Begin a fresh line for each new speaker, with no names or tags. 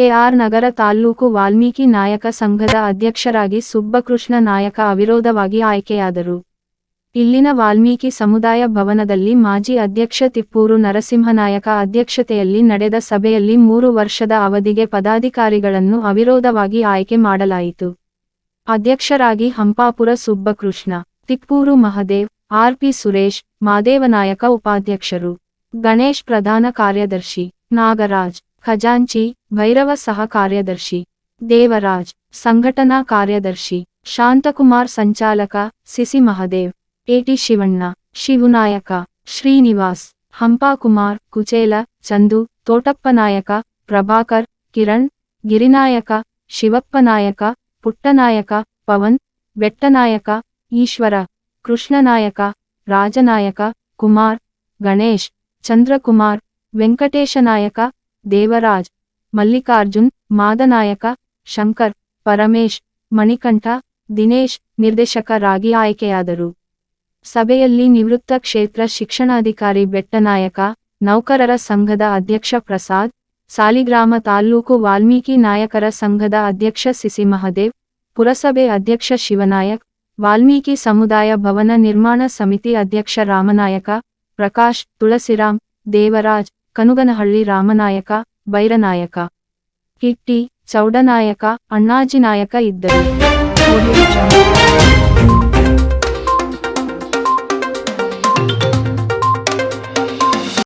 K R ನಗರ ತಾಲ್ಲೂಕು ವಾಲ್ಮೀಕಿ ನಾಯಕ ಸಂಘದ ಅಧ್ಯಕ್ಷರಾಗಿ ಸುಬ್ಬಕೃಷ್ಣ ನಾಯಕ ಅವಿರೋಧವಾಗಿ ಆಯ್ಕೆಯಾದರು ಇಲ್ಲಿನ ವಾಲ್ಮೀಕಿ ಸಮುದಾಯ ಭವನದಲ್ಲಿ ಮಾಜಿ ಅಧ್ಯಕ್ಷ ತಿಪ್ಪೂರು ನರಸಿಂಹನಾಯಕ ಅಧ್ಯಕ್ಷತೆಯಲ್ಲಿ ನಡೆದ ಸಭೆಯಲ್ಲಿ ಮೂರು ವರ್ಷದ ಅವಧಿಗೆ ಪದಾಧಿಕಾರಿಗಳನ್ನು ಅವಿರೋಧವಾಗಿ ಆಯ್ಕೆ ಮಾಡಲಾಯಿತು ಅಧ್ಯಕ್ಷರಾಗಿ ಹಂಪಾಪುರ ಸುಬ್ಬಕೃಷ್ಣ ತಿಪ್ಪೂರು ಮಹದೇವ್ ಆರ್ಪಿ ಸುರೇಶ್ ಮಾದೇವನಾಯಕ ಉಪಾಧ್ಯಕ್ಷರು ಗಣೇಶ್ ಪ್ರಧಾನ ಕಾರ್ಯದರ್ಶಿ ನಾಗರಾಜ್ खजांची भैरव सह कार्यदर्शि देवराज संघटना कार्यदर्शि शांतकुमार संचालक C C Mahadev A T Shivanna Shivanayak Srinivas Hampa Kumar Kuchela Chandu Thotapanayak Prabhakar Kiran Girinayak Shivappanayak Puttanayak Pavan Vettanayak Eshwar Krishnanayak Rajanayak Kumar Ganesh Chandrakumar Venkateshnayak Devaraj Mallikarjun Madanayaka Shankar Paramesh Manikanta Dinesh ನಿರ್ದೇಶகர் ராகி ஐகேயாதரு சபையல்லி நிவிருத்தhetra ક્ષેત્ર શિક્ષણાధికారి பெட்டநாயка നൗകരര സംഘದ अध्यक्ष பிரசாத் ಸಾලිગ્રામ ತಾಲ್ಲೂಕು ವಾල්ಮೀകി நாயಕರ സംഘದ अध्यक्ष CC Mahadeva ಪುರಸಭೆ अध्यक्ष ശിവ นาย ಕ್ ವಾල්ಮೀಕಿ ಸಮುದಾಯ భవన ನಿರ್ಮಾಣ ಸಮಿತಿ अध्यक्ष รา મનાયಕ પ્રકાશ ತುಳಸಿರಾಮ್ தேவரاج ಕನುಗನಹಳ್ಳಿ ರಾಮನಾಯಕ ಬೈರನಾಯಕ ಕಿಟ್ಟಿ ಚೌಡನಾಯಕ ಅಣ್ಣಾಜಿನಾಯಕ ಇದ್ದರು